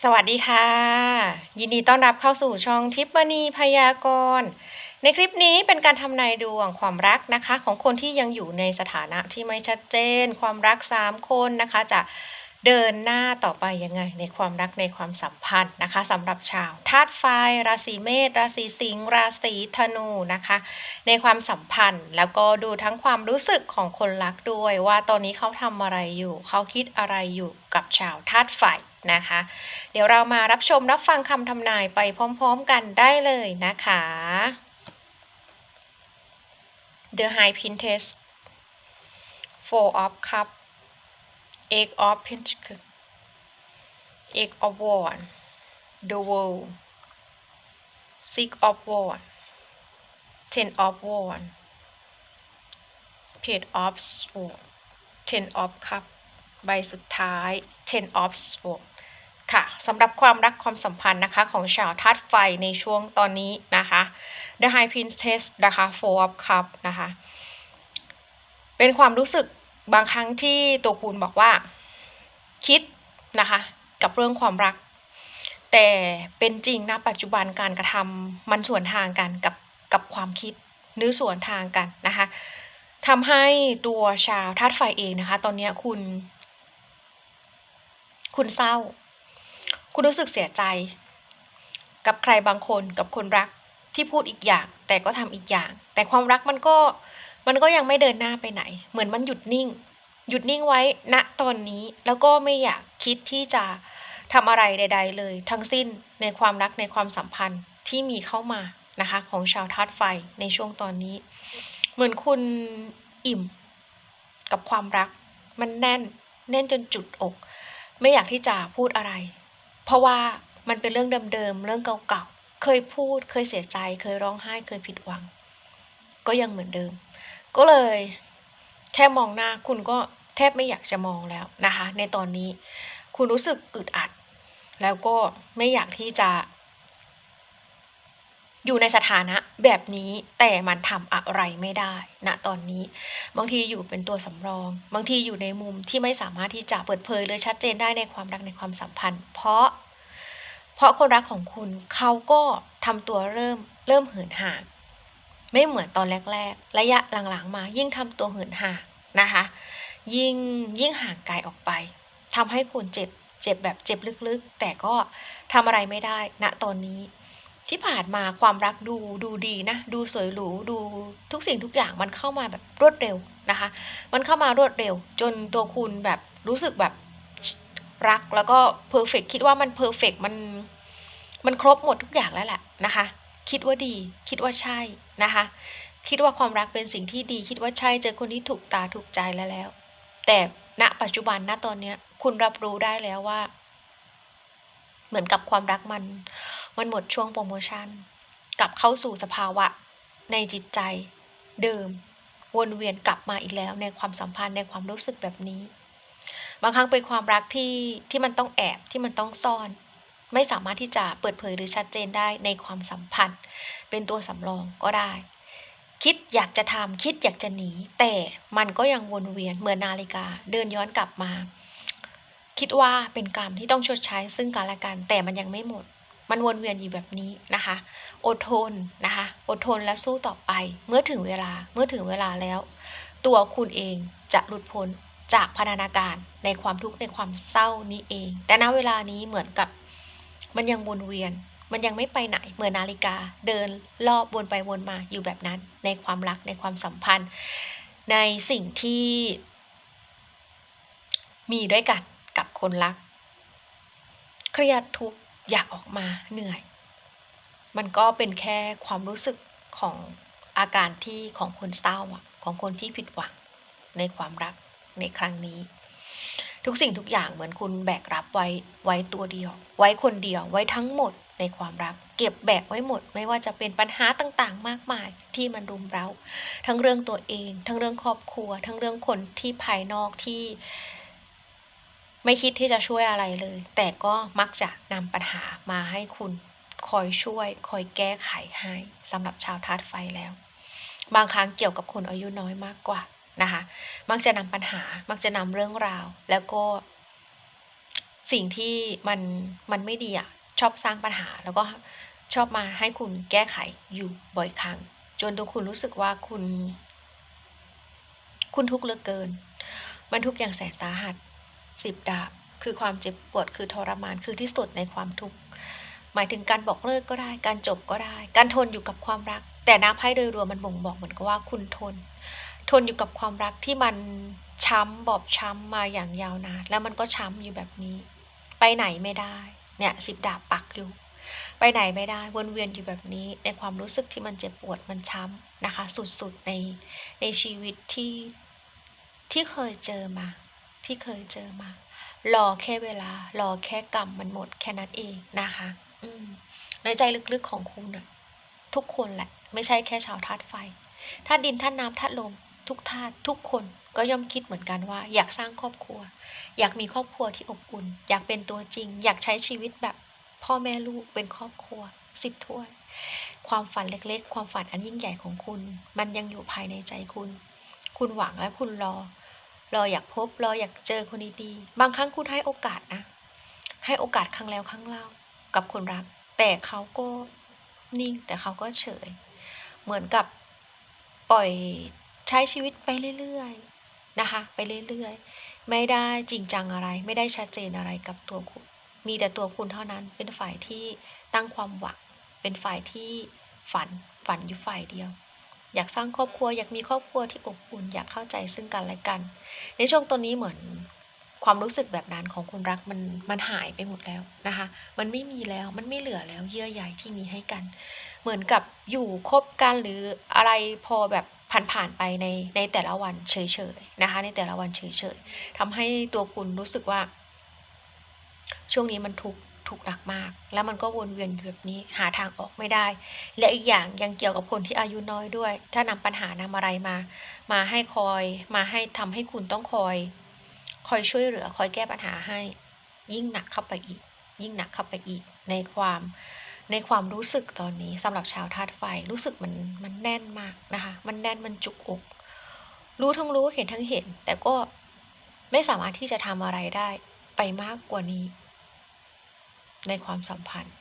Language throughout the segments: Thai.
สวัสดีค่ะ ยินดีต้อนรับเข้าสู่ช่องทิปมณีพยากรณ์ในคลิปนี้เป็นการทำนายดวงความรักนะคะ ของคนที่ยังอยู่ในสถานะที่ไม่ชัดเจน ความรัก 3 คนนะคะจะ เดินหน้าต่อไปยังไงในความรักในความสัมพันธ์นะคะสำหรับชาวธาตุไฟราศีเมษราศีสิงห์ราศีธนูนะคะ ในความสัมพันธ์แล้วก็ดูทั้งความรู้สึกของคนรักด้วย ว่าตอนนี้เขาทำอะไรอยู่ เขาคิดอะไรอยู่กับชาวธาตุไฟนะคะ เดี๋ยวเรามารับชมรับฟังคำทำนายไปพร้อมๆกันได้เลยนะคะ The High Princess Four of cups Eight of pentacle Eight of Wands The World Six of Wands Ten of Wands Page of sword Ten of Cup ใบสุดท้าย Ten of sword ค่ะสำหรับความรักความสัมพันธ์นะคะของชาวธาตุไฟในช่วงตอนนี้นะคะ The High Princess นะคะ Four of Cup นะคะ เป็นความรู้สึก บางครั้งที่ตัวคุณบอกว่า คิดนะคะ กับเรื่องความรัก แต่เป็นจริงนะปัจจุบันการกระทำมันสวนทางกันกับกับความคิดหรือสวนทางกันนะคะทำให้ตัวชาวธาตุไฟเองนะคะ ตอนนี้คุณ คุณเศร้า คุณรู้สึกเสียใจ กับใครบางคนกับคนรักที่พูดอีกอย่าง แต่ก็ทำอีกอย่าง แต่ความรักมันก็ มันก็ยังไม่เดินหน้าไปไหน เหมือนมันหยุดนิ่ง หยุดนิ่งไว้ณตอนนี้แล้วก็ไม่อยากคิดที่จะทำอะไรใด ๆ เลย ทั้งสิ้นในความรักในความสัมพันธ์ที่มีเข้ามานะคะ ของชาวธาตุไฟในช่วงตอนนี้ เหมือนคุณอิ่มกับความรัก มันแน่นแน่นจนจุดอก ไม่อยากที่จะพูดอะไร เพราะว่ามันเป็นเรื่องเดิมๆเรื่องเก่าๆเคยพูด เคยเสียใจ เคยร้องไห้ เคยผิดหวัง ก็ยังเหมือนเดิม ก็เลย แค่มองหน้าคุณก็แทบไม่อยากจะมองแล้วนะคะ ในตอนนี้คุณรู้สึกอึดอัด แล้วก็ไม่อยากที่จะ อยู่ในสถานะแบบนี้แต่มันทำอะไรไม่ได้ณตอนนี้ บางทีอยู่เป็นตัวสำรอง บางทีอยู่ในมุมที่ไม่สามารถที่จะเปิดเผยหรือชัดเจนได้ในความรักในความสัมพันธ์ เพราะ เพราะคนรักของคุณเขาก็ทำตัวเริ่มเริ่มเหินห่าง ไม่เหมือนตอนแรก ๆ ระยะหลังๆ มายิ่งทำตัวเหินห่างนะคะ ยิ่งยิ่งห่างไกลออกไปทำให้คุณเจ็บเจ็บแบบเจ็บลึกๆ แต่ก็ทำอะไรไม่ได้ณตอนนี้ ที่ผ่านมาความรักดูดูดีนะ ดูสวยหรูดูทุกสิ่งทุกอย่างมันเข้ามาแบบรวดเร็วนะคะ มันเข้ามารวดเร็ว จนตัวคุณแบบรู้สึกแบบรักแล้วก็เพอร์เฟกคิดว่ามันเพอร์เฟกมันมันครบหมดทุกอย่างแล้วแหละนะคะ คิดว่าดี คิดว่าใช่นะคะ คิดว่าความรักเป็นสิ่งที่ดี คิดว่าใช่เจอคนที่ถูกตาถูกใจแล้วแล้ว แต่ณปัจจุบันณตอนเนี้ย คุณรับรู้ได้แล้วว่า เหมือนกับความรักมัน มันหมดช่วงโปรโมชั่นกลับเข้าสู่สภาวะ ในจิตใจ เดิม วนเวียนกลับมาอีกแล้ว ในความสัมพันธ์ในความรู้สึกแบบนี้ บางครั้งเป็นความรักที่ที่มันต้องแอบที่มันต้องซ่อน ไม่สามารถที่จะเปิดเผยหรือชัดเจนได้ในความสัมพันธ์ เป็นตัวสำรองก็ได้ คิดอยากจะทำคิดอยากจะหนี แต่มันก็ยังวนเวียนเหมือนนาฬิกาเดินย้อนกลับมา คิดว่าเป็นกรรมที่ต้องชดใช้ซึ่งกันและกันแต่มันยังไม่หมด มันวนเวียนอยู่แบบนี้นะคะ อดทนนะคะ อดทนและสู้ต่อไป เมื่อถึงเวลาเมื่อถึงเวลาแล้ว ตัวคุณเองจะหลุดพ้นจากพันธนาการในความทุกข์ในความเศร้านี้เอง แต่ณเวลานี้เหมือนกับ มันยังวนเวียน มันยังไม่ไปไหน เหมือนนาฬิกา เดินรอบวนไปวนมาอยู่แบบนั้น ในความรักในความสัมพันธ์ ในสิ่งที่มีด้วยกันกับคนรัก เครียดทุกอยากออกมาเหนื่อย มันก็เป็นแค่ความรู้สึกของอาการที่ของคนเศร้าของคนที่ผิดหวังในความรักในครั้งนี้ ทุกสิ่งทุกอย่างเหมือนคุณแบกรับไว้ไว้ตัวเดียว ไว้คนเดียวไว้ทั้งหมดในความรัก เก็บแบกไว้หมด ไม่ว่าจะเป็นปัญหาต่างๆ มากมายที่มันรุมเร้า ทั้งเรื่องตัวเอง ทั้งเรื่องครอบครัว ทั้งเรื่องคนที่ภายนอกที่ ไม่คิดที่จะช่วยอะไรเลย แต่ก็มักจะนำปัญหามาให้คุณคอยช่วย คอยแก้ไขให้สำหรับชาวธาตุไฟแล้ว บางครั้งเกี่ยวกับคนอายุน้อยมากกว่า นะคะ มักจะนำปัญหา มักจะนำเรื่องราว แล้วก็ สิ่งที่มันมันไม่ดีอะชอบสร้างปัญหา แล้วก็ชอบมาให้คุณแก้ไขอยู่บ่อยครั้ง จนตัวคุณรู้สึกว่าคุณ คุณทุกข์เหลือเกิน มันทุกข์อย่างแสนสาหัสสิบดาบ คือความเจ็บปวดคือทรมานคือที่สุดในความทุกข์หมายถึงการบอกเลิกก็ได้ การจบก็ได้ การทนอยู่กับความรัก แต่น้ำไพ่โดยรวมมันบ่งบอกเหมือนกับว่าคุณทน ทนอยู่กับความรักที่มันช้ำบอบช้ำมาอย่างยาวนานแล้วมันก็ช้ำอยู่แบบนี้ ไปไหนไม่ได้ เนี่ยสิบดาบปักอยู่ ไปไหนไม่ได้วนเวียนอยู่แบบนี้ ในความรู้สึกที่มันเจ็บปวดมันช้ำนะคะ สุดๆในในชีวิตที่ที่เคยเจอมา ที่เคยเจอมารอแค่เวลารอแค่กรรมมันหมดแค่นั้นเองนะคะ อืมในใจลึกๆของคุณนะทุกคนแหละ ไม่ใช่แค่ชาวธาตุไฟธาตุดินธาตุน้ำธาตุลม ทุกธาตุทุกคนก็ย่อมคิดเหมือนกันว่า อยากสร้างครอบครัว อยากมีครอบครัวที่อบอุ่น อยากเป็นตัวจริง อยากใช้ชีวิตแบบพ่อแม่ลูกเป็นครอบครัวสิบถ้วย ความฝันเล็กๆ ความฝันอันยิ่งใหญ่ของคุณ มันยังอยู่ภายในใจคุณ คุณหวังและคุณรอ รออยากพบ รออยากเจอคนดีๆบางครั้งคุณให้โอกาสนะ ให้โอกาสครั้งแล้วครั้งเล่ากับคนรัก แต่เขาก็นิ่งแต่เขาก็เฉย เหมือนกับปล่อย ใช้ชีวิตไปเรื่อยๆนะคะ ไปเรื่อยๆ ไม่ได้จริงจังอะไร ไม่ได้ชัดเจนอะไรกับตัวคุณ มีแต่ตัวคุณเท่านั้นเป็นฝ่ายที่ตั้งความหวัง เป็นฝ่ายที่ฝันฝันอยู่ฝ่ายเดียว อยากสร้างครอบครัว อยากมีครอบครัวที่อบอุ่นอยากเข้าใจซึ่งกันและกัน ในช่วงตัวนี้เหมือนความรู้สึกแบบนั้นของคุณรักมันมันหายไปหมดแล้วนะคะ มันไม่มีแล้วมันไม่เหลือแล้วเยื่อใยที่มีให้กัน เหมือนกับอยู่คบกันหรืออะไรพอแบบ ผ่านๆไปในในแต่ละวันเฉยๆนะคะ ในแต่ละวันเฉยๆทำให้ตัวคุณรู้สึกว่า ช่วงนี้มันทุกทุกหนักมาก แล้วมันก็วนเวียนอยู่แบบนี้หาทางออกไม่ได้ และอีกอย่างยังเกี่ยวกับคนที่อายุน้อยด้วย ถ้านำปัญหานำอะไรมา มาให้คอยมาให้ทำให้คุณต้องคอย คอยช่วยเหลือ คอยแก้ปัญหาให้ ยิ่งหนักเข้าไปอีก ยิ่งหนักเข้าไปอีกในความ ในความรู้สึกตอนนี้สำหรับชาวธาตุไฟรู้สึกมันมันแน่นมากนะคะ มันแน่นมันจุกอกรู้ทั้งรู้เห็นทั้งเห็น แต่ก็ไม่สามารถที่จะทำอะไรได้ไปมากกว่านี้ ในความสัมพันธ์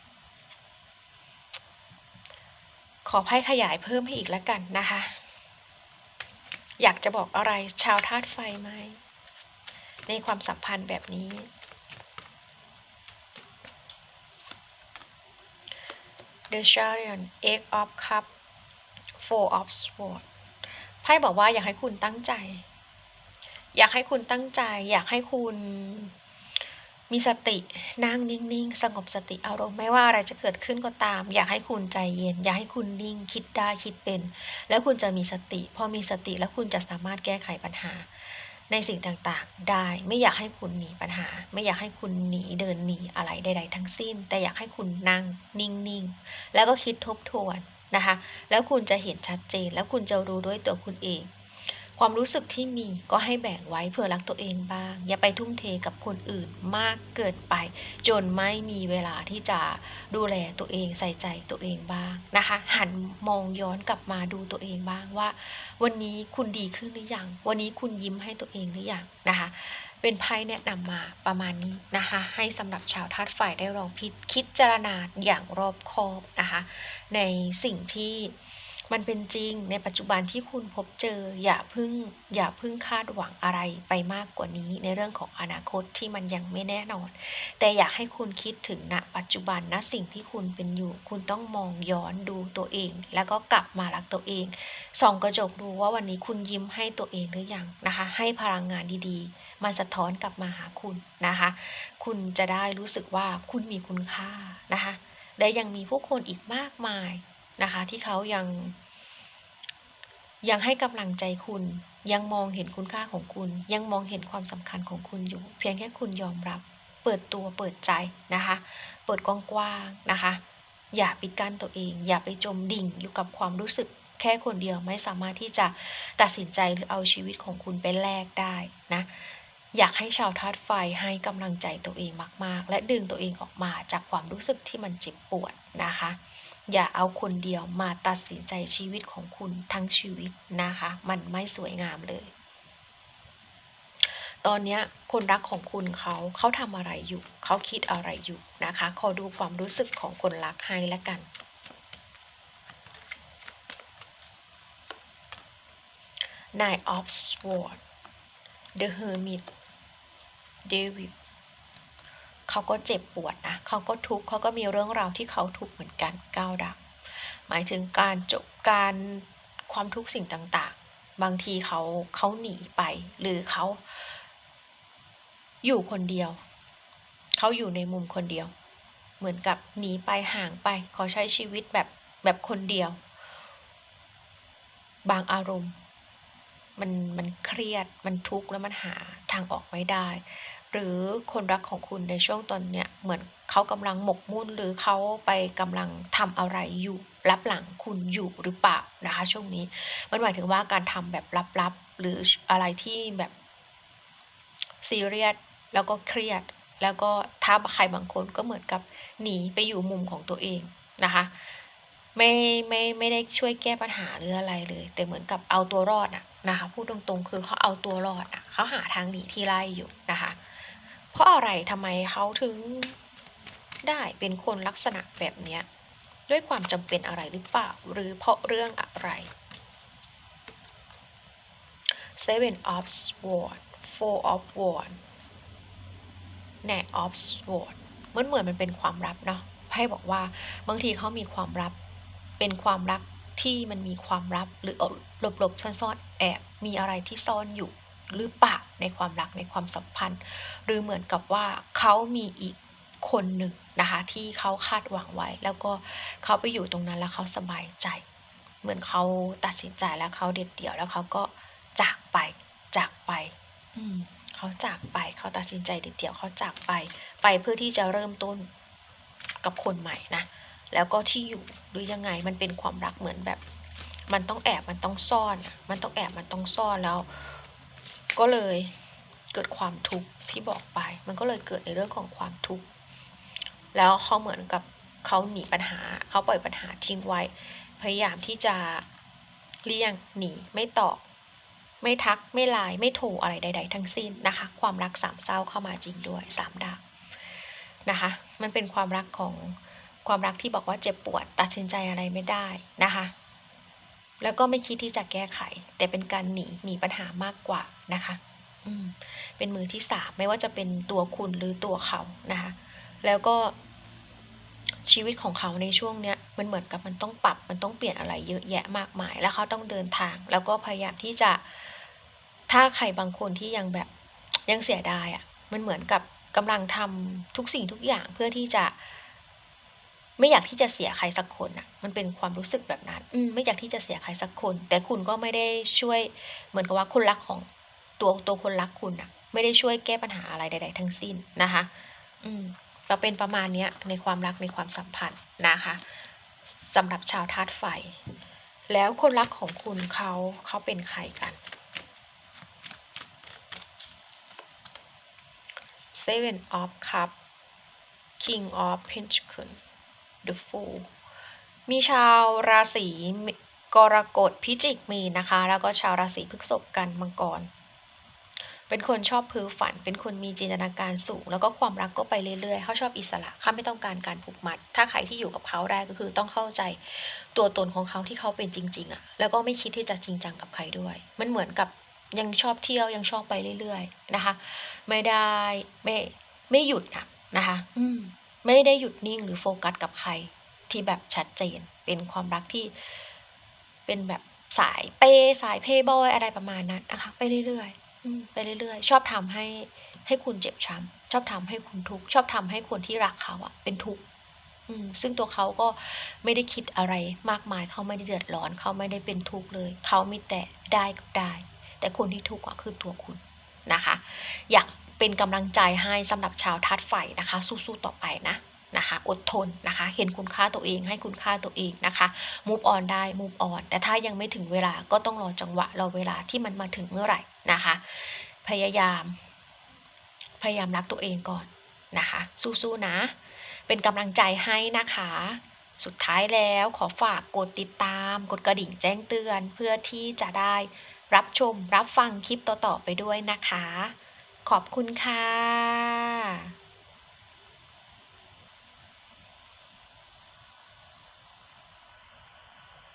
ขอไพ่ขยายเพิ่มให้อีกแล้วกันนะคะ อยากจะบอกอะไรชาวธาตุไฟไหมในความสัมพันธ์แบบนี้ The Chariot Eight of Cup Four of Swords ไพ่บอกว่าอยากให้คุณตั้งใจ อยากให้คุณตั้งใจ อยากให้คุณมีสตินั่งนิ่งๆ สงบสติอารมณ์ไม่ว่าอะไรจะเกิดขึ้นก็ตาม อยากให้คุณใจเย็น อยากให้คุณนิ่งคิดได้คิดเป็น แล้วคุณจะมีสติ พอมีสติแล้วคุณจะสามารถแก้ไขปัญหา ในสิ่งต่างๆ ได้ ไม่อยากให้คุณหนีปัญหา ไม่อยากให้คุณหนีเดินหนีอะไรใด ๆ ทั้งสิ้น แต่อยากให้คุณนั่งนิ่งๆ แล้วก็คิดทบทวนนะคะ แล้วคุณจะเห็นชัดเจน แล้วคุณจะรู้ด้วยตัวคุณเอง ความรู้สึกที่มีก็ให้แบ่งไว้เพื่อรักตัวเองบ้าง อย่าไปทุ่มเทกับคนอื่นมากเกินไป จนไม่มีเวลาที่จะดูแลตัวเองใส่ใจตัวเองบ้างนะคะ หันมองย้อนกลับมาดูตัวเองบ้างว่า วันนี้คุณดีขึ้นหรือยัง วันนี้คุณยิ้มให้ตัวเองหรือยังนะคะ เป็นไพ่แนะนำมาประมาณนี้นะคะ ให้สำหรับชาวธาตุไฟได้ลองพิคิดจารณาอย่างรอบคอบนะคะ ในสิ่งที่ มันเป็นจริงในปัจจุบันที่คุณพบเจอ อย่าพึ่งอย่าพึ่งคาดหวังอะไรไปมากกว่านี้ ในเรื่องของอนาคตที่มันยังไม่แน่นอน แต่อยากให้คุณคิดถึงณปัจจุบันณสิ่งที่คุณเป็นอยู่ คุณต้องมองย้อนดูตัวเอง แล้วก็กลับมารักตัวเองส่องกระจกดูว่าวันนี้คุณยิ้มให้ตัวเองหรือยังนะคะ ให้พลังงานดีๆมาสะท้อนกลับมาหาคุณนะคะ คุณจะได้รู้สึกว่าคุณมีคุณค่านะคะและยังมีผู้คนอีกมากมาย นะคะ ที่เขายัง ยังให้กำลังใจคุณ ยังมองเห็นคุณค่าของคุณ ยังมองเห็นความสำคัญของคุณอยู่ เพียงแค่คุณยอมรับ เปิดตัวเปิดใจนะคะ เปิดกว้างๆนะคะ อย่าปิดกั้นตัวเอง อย่าไปจมดิ่งอยู่กับความรู้สึกแค่คนเดียวไม่สามารถที่จะตัดสินใจหรือเอาชีวิตของคุณไปแลกได้นะอยากให้ชาวธาตุไฟให้กำลังใจตัวเองมาก ๆ และดึงตัวเองออกมาจากความรู้สึกที่มันเจ็บปวดนะคะ อย่าเอาคนเดียวมาตัดสินใจชีวิตของคุณทั้งชีวิตนะคะ มันไม่สวยงามเลย ตอนนี้คนรักของคุณเขาเขาทำอะไรอยู่ เขาคิดอะไรอยู่นะคะ ขอดูความรู้สึกของคนรักให้แล้วกัน Nine of Swords The Hermit David เขาก็เจ็บปวดนะเขาก็ทุกข์เขาก็มีเรื่องราวที่เขาทุกข์เหมือนกันก้าวดับหมายถึงการจบการความทุกข์สิ่งต่างๆ บางทีเขาเขาหนีไป หรือเขาอยู่คนเดียว เขาอยู่ในมุมคนเดียว เหมือนกับหนีไปห่างไปเขาใช้ชีวิตแบบแบบคนเดียว บางอารมณ์ มันมันเครียดมันทุกข์แล้วมันหาทางออกไม่ได้ หรือคนรักของคุณในช่วงตอนเนี้ยเหมือนเขากำลังหมกมุ่นหรือเขาไปกำลังทำอะไรอยู่รับหลังคุณอยู่หรือเปล่านะคะช่วงนี้ มันหมายถึงว่าการทำแบบลับๆหรืออะไรที่แบบซีเรียสแล้วก็เครียด แล้วก็ถ้าใครบางคนก็เหมือนกับหนีไปอยู่มุมของตัวเองนะคะไม่ไม่ไม่ได้ช่วยแก้ปัญหาหรืออะไรเลย แต่เหมือนกับเอาตัวรอดอะนะคะพูดตรงๆ คือเขาเอาตัวรอดอะเขาหาทางหนีที่ไล่อยู่นะคะ เพราะอะไรทำไมเขาถึงได้เป็นคนลักษณะแบบนี้ด้วยความจำเป็นอะไรหรือเปล่า หรือเพราะเรื่องอะไร Seven of Swords Four of Wands แน of Swords มันเหมือนมันเป็นความลับเนาะไพ่บอกว่าบางทีเขามีความลับ เป็นความรักที่มันมีความลับหรือหลบหลบซ่อนซ่อนแอบมีอะไรที่ซ่อนอยู่หรือเปล่า ในความรักในความสัมพันธ์ หรือเหมือนกับว่าเขามีอีกคนหนึ่งนะคะที่เขาคาดหวังไว้ แล้วก็เขาไปอยู่ตรงนั้นแล้วเขาสบายใจ เหมือนเขาตัดสินใจแล้วเขาเด็ดเดี่ยวแล้วเขาก็จากไปจากไป อืมเขาจากไปเขาตัดสินใจเด็ดเดี่ยวเขาจากไป ไปเพื่อที่จะเริ่มต้นกับคนใหม่นะแล้วก็ที่อยู่หรือยังไงมันเป็นความรักเหมือนแบบ มันต้องแอบมันต้องซ่อน มันต้องแอบมันต้องซ่อนแล้ว ก็เลยเกิดความทุกข์ที่บอกไป มันก็เลยเกิดในเรื่องของความทุกข์แล้วเขาเหมือนกับเขาหนีปัญหาเขาปล่อยปัญหาทิ้งไว้ พยายามที่จะเลี่ยงหนีไม่ตอบไม่ทักไม่ไลน์ไม่โทรอะไรใด ๆ ทั้งสิ้นนะคะ ความรักสามเศร้าเข้ามาจริงด้วยสามดาวนะคะ มันเป็นความรักของความรักที่บอกว่าเจ็บปวด ตัดสินใจอะไรไม่ได้นะคะ แล้วก็ไม่คิดที่จะแก้ไข แต่เป็นการหนีหนีปัญหามากกว่านะคะอืมเป็นมือที่สามไม่ว่าจะเป็นตัวคุณหรือตัวเขานะคะ แล้วก็ชีวิตของเขาในช่วงเนี้ยมันเหมือนกับมันต้องปรับมันต้องเปลี่ยนอะไรเยอะแยะมากมาย แล้วเขาต้องเดินทาง แล้วก็พยายามที่จะถ้าใครบางคนที่ยังแบบยังเสียดายอะ่ะมันเหมือนกับกำลังทำทุกสิ่งทุกอย่างเพื่อที่จะ ไม่อยากที่จะเสียใครสักคนอะ่ะมันเป็นความรู้สึกแบบนั้นอืมไม่อยากที่จะเสียใครสักคน แต่คุณก็ไม่ได้ช่วย เหมือนกับว่าคุณรักของตัวตัวคนรักคุณอะ่ะไม่ได้ช่วยแก้ปัญหาอะไรใด ๆ ทั้งสิ้นนะคะ อืมก็เป็นประมาณนี้ในความรักในความสัมพันธ์นะคะสำหรับชาวธาตุไฟ แล้วคนรักของคุณเขาเขาเป็นใครกัน Seven of Cups King of Pentacles The Fool มีชาวราศีกรกฎพิจิกมีนะคะ แล้วก็ชาวราศีพฤษภกันมังกร เป็นคนชอบพื้ฝัน เป็นคนมีจินตนาการสูง แล้วก็ความรักก็ไปเรื่อยๆ เขาชอบอิสระเขาไม่ต้องการการผูกมัด ถ้าใครที่อยู่กับเขาได้ก็คือต้องเข้าใจตัวตนของเขาที่เขาเป็นจริงๆอะ่ะ แล้วก็ไม่คิดที่จะจริงจังกับใครด้วย มันเหมือนกับยังชอบเที่ยวยังชอบไปเรื่อยๆนะคะ ไม่ได้ไม่ไม่หยุดนะนะคะ อืม ไม่ได้หยุดนิ่งหรือโฟกัสกับใครที่แบบชัดเจน เป็นความรักที่เป็นแบบสายเปสายเพย์บอยอะไรประมาณนั้นนะคะไปเรื่อยๆไปเรื่อยๆ ชอบทำให้ให้คุณเจ็บช้ำชอบทำให้คุณทุกข์ชอบทำให้คนที่รักเขาอะเป็นทุกข์ซึ่งตัวเขาก็ไม่ได้คิดอะไรมากมายเขาไม่ได้เดือดร้อน เขาไม่ได้เป็นทุกข์เลย เขามีแต่ได้กับได้ แต่คนที่ทุกข์ก็คือตัวคุณนะคะ อยาก เป็นกำลังใจให้สำหรับชาวทัดไฟนะคะ สู้ๆต่อไปนะนะคะอดทนนะคะ เห็นคุณค่าตัวเองให้คุณค่าตัวเองนะคะมูฟออนได้มูฟออนแต่ถ้ายังไม่ถึงเวลาก็ต้องรอจังหวะรอเวลาที่มันมาถึงเมื่อไหร่นะคะ พยายาม พยายามรักตัวเองก่อนนะคะ สู้ๆนะ เป็นกำลังใจให้นะคะ สุดท้ายแล้วขอฝากกดติดตาม กดกระดิ่งแจ้งเตือน เพื่อที่จะได้รับชมรับฟังคลิปต่อๆไปด้วยนะคะ ขอบคุณค่ะ